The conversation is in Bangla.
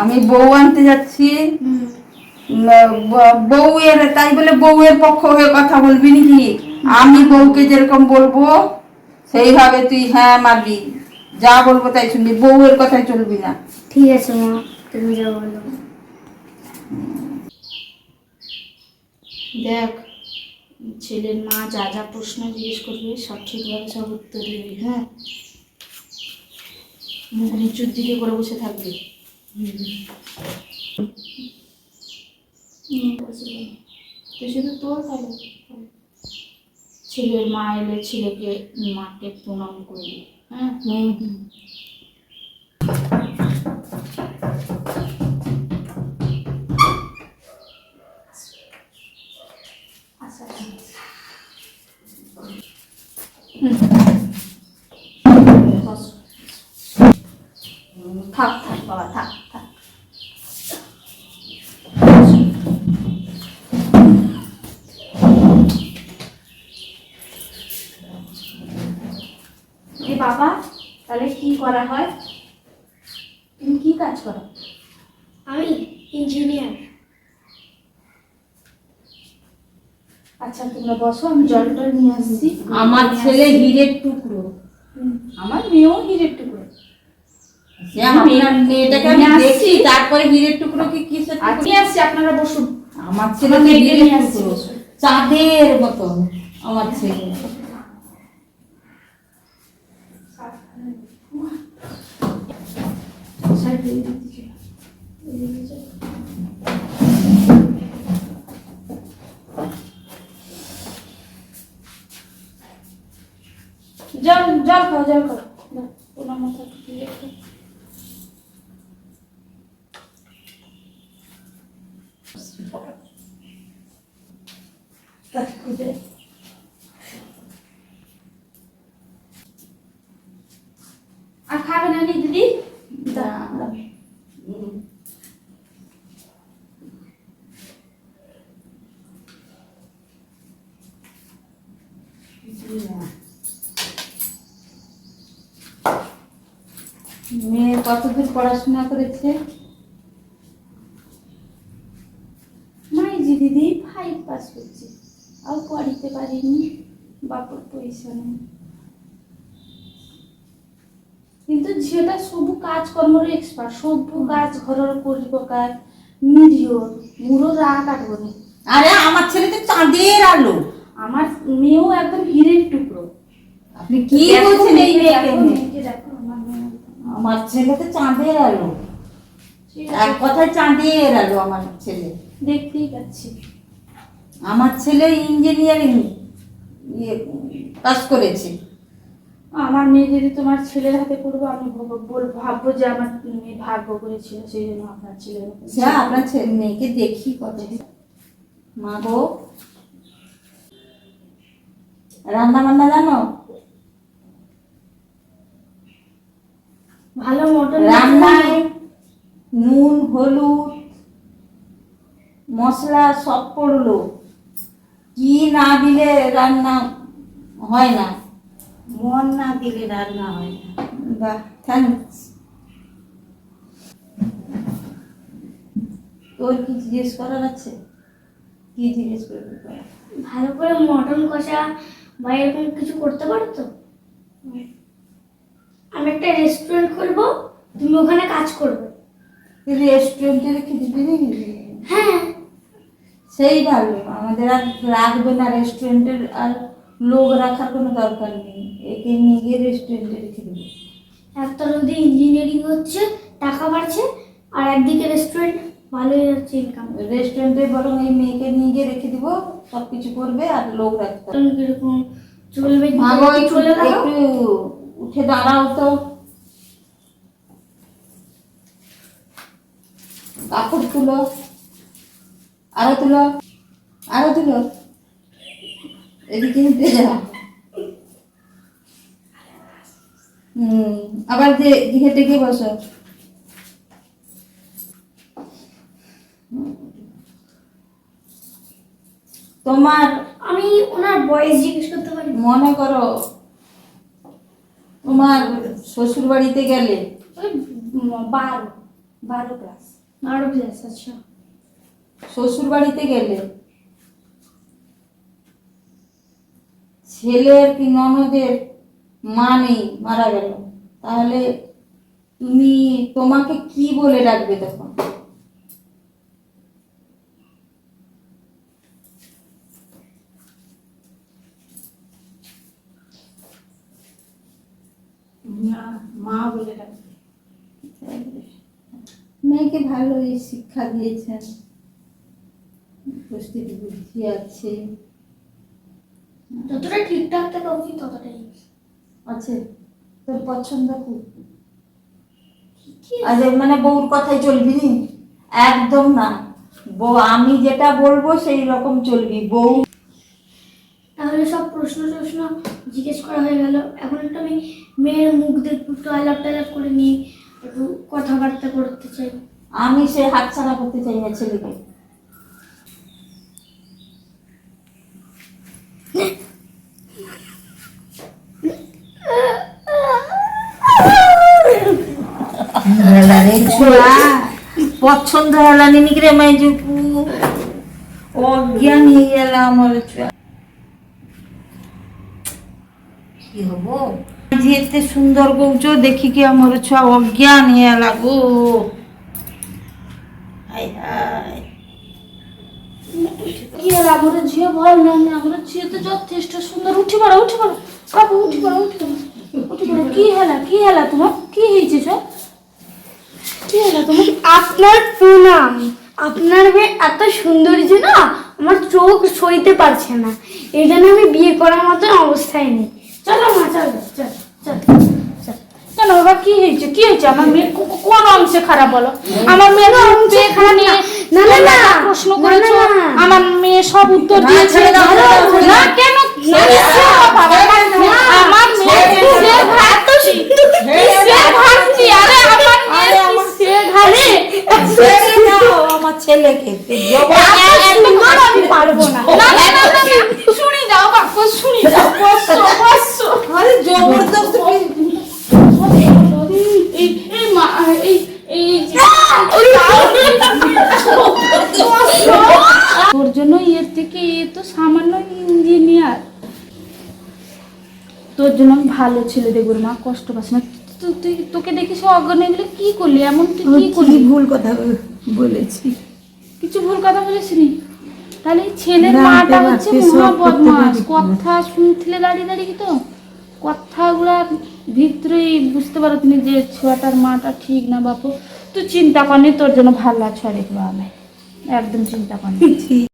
আমি বউ আনতে যাচ্ছি। বউয়ের তাই বলে বউয়ের পক্ষ হয়ে কথা বলবি নাকি? আমি বউকে যেরকম বলব সেইভাবে তুই হ্যাঁ মারবি। যা বলব তাই শুনবি বউয়ের কথাই চলবি না। ঠিক আছে মা তুমি যা বলো। দেখ ছেলের মা যা যা প্রশ্ন জিজ্ঞেস করবে সব ঠিকভাবে সব উত্তর দিবি হ্যাঁ? মুখ নিচুর দিকে করে বসে থাকবি। শুধু তোর ভালো ছেলের মা এলে ছেলেকে মাকে প্রণাম করবি হ্যাঁ? আচ্ছা বস। থাক থাক বাবা থাক থাক এ বাবা তাহলে কি করা হয়? তুমি কি কাজ করো? আমি ইঞ্জিনিয়ার আচ্ছা তোমরা বসো আমি জল টল নিয়ে আসছি। আমার ছেলে হিরের টুকরো। আমার মেয়েও হিরের টুকরো। আপনার মেয়েটাকে আমি দেখছি তারপরে হিরের টুকরো কি কিসের আর আসছি আপনারা বসুন। আমার ছেলে আসছি, টুকরো। চাঁদের মতন আমার ছেলে সাইড দিয়ে দিতে চলো। এদিকে চলো। জল জল খাও জল খাও ওনার মাথা দিয়ে একটু। আর খাবে না নি দিদি দাও, দাও। মেয়ে কতদূর পড়াশোনা করেছে? মাইজি দিদি ফাইভ পাস করছে। আর পড়িতে পারিনি বাপর পয়সা নেই কিন্তু ঝিওটা সবু কাজ কর্মর এক্সপার্ট সবু কাজ ঘরের করিব কাজ নিরিহ মুড়ো রা কাটব নি। আরে আমার ছেলে তো চাঁদের আলো। আমার মেয়েও একদম হিরের টুকরো। আপনি কি বলছেন এই? মেয়েকে দেখো, আমার ছেলে তো চাঁদের আলো এক কথায় চাঁদের আলো আমার ছেলে। দেখতেই পাচ্ছি। আমার ছেলে ইঞ্জিনিয়ারিং ইয়ে পাস করেছে। আমার মেয়ে যদি তোমার ছেলের হাতে পড়ব আমি ভাববো যে আমার মেয়ে ভাগ্য করেছিল সেই জন্য আপনার ছেলের হাতে যা আপনার ছেলে মেয়েকে দেখি কত মা গো। রান্না বান্না জানো? ভালো মটন রান্নায় নুন হলুদ মশলা সব পড়ল। কি না দিলে রান্না হয় না? মন না দিলে রান্না হয় না। বাহ থ্যাংকস তোর কি জিজ্ঞেস করার আছে? কি জিজ্ঞেস করবি ভালো করে মটন কষা বা এরকম কিছু করতে পারো তো আমি একটা রেস্টুরেন্ট খুলবো তুমি ওখানে কাজ করবে। রেস্টুরেন্টে রেখে দিবি হ্যাঁ। সেই ভালো আমাদের আর লাগবে না রেস্টুরেন্টের আর লোক রাখার কোনো দরকার নেই। একে নিয়ে গিয়ে রেস্টুরেন্টে রেখে দেবো একটা যদি ইঞ্জিনিয়ারিং হচ্ছে টাকা বাড়ছে আর একদিকে রেস্টুরেন্ট ভালোই হচ্ছে ইনকাম রেস্টুরেন্টে বরং এই মেয়েকে নিয়ে গিয়ে রেখে দিব সব কিছু করবে আর লোক রাখতে হবে। কীরকম চলবে একটু উঠে দাঁড়াও তো। কাপড় তুলো আরও তুলো আরও তুলো। এদিকে হেঁটে যাও হুম আবার যে হেঁটে গিয়ে বসো। তোমার আমি ওনার বয়স জিজ্ঞেস করতে পারি। মনে করো তোমার শ্বশুর বাড়িতে গেলে? ওই বারো বারো ক্লাস আরও ক্লাস আচ্ছা। শ্বশুর বাড়িতে গেলে? ছেলের কি ননদের মা নেই মারা গেল? তাহলে তুমি তোমাকে কি বলে ডাকবে তখন না মা বলে ডাকবে মেয়েকে ভালো এই শিক্ষা দিয়েছেন। উপস্থিত বুদ্ধি আছে। যতটা ঠিকঠাক থাকা উচিত ততটাই। আছে। তোর পছন্দ খুব। আজ মানে বউর কথাই চলবি নি? একদম না। বউ আমি যেটা বলব সেই রকম চলবি। বউ তাহলে সব প্রশ্ন টশ্ন জিজ্ঞেস করা হয়ে গেল। এখন একটু আমি মেয়ের মুখ দেখব আলাপ টালাপ করে নিয়ে একটু কথাবার্তা করতে চাই। আমি সে হাতছাড়া করতে চাই না ছেলেকে। পছন্দ হেলানি নিকরে মাইজুকু অজ্ঞান হয়ে গেল আমার কি হব? যে এতে সুন্দর কৌচ দেখি কি আমার ছুয়া অজ্ঞান হয়ে লাগো। হাই হাই কি হলো আমার ঝিও ভয় না আমার ঝিও তো যথেষ্ট সুন্দর। উঠি পড়ো উঠি পড়ো। বাবু উঠি পড়ো উঠি পড়ো। উঠি পড়ো। কি হেলা কি হেলা তোমার? কি হয়েছে সব কি হেলা তোমার? আপনার প্রণাম। আপনার মেয়ে এত সুন্দর যে না আমার চোখ সইতে পারছে না। এই জন্য আমি বিয়ে করার মতন অবস্থায় নেই। চলো মা চলো চল কেন বাবা কি হয়েছে? কি হয়েছে? আমার মেয়ে কোন অংশে খারাপ বলো? আমার মেয়ে অংশে খারাপ? না। না না, না, না। প্রশ্ন করেছ। না, না। আমার মেয়ে সব উত্তর না, দিয়েছে। কেন? মেয়ে কিসের কিসের আরে মেয়ে কিসের আমার ছেলেকে একদম আমি পারব না না না না না, না, শুনি যাও বাপু শুনি যাও বসো বসো আরে জবরদস্ত এই এই মা এই এই যে- তোর জন্য এর থেকে এ তো সামান্য ইঞ্জিনিয়ার তোর জন্য আমি ভালো ছেলে দেখব মা কষ্ট পাস না। তুই তোকে দেখি সে অজ্ঞান গেলে কি করলি? এমন তুই কি করলি? ভুল কথা বলেছি। কিছু ভুল কথা বলেছিলি? তাহলে ছেলের মাটা হচ্ছে মহা বদমাস কথা শুনছিলে দাঁড়িয়ে দাঁড়িয়ে তো? কথাগুলা ভিতরেই বুঝতে পারো তুমি যে ছোয়াটার মাটা ঠিক না বাপু। তুই চিন্তা করনি তোর জন্য ভালো দেখব আমি। একদম চিন্তা করনি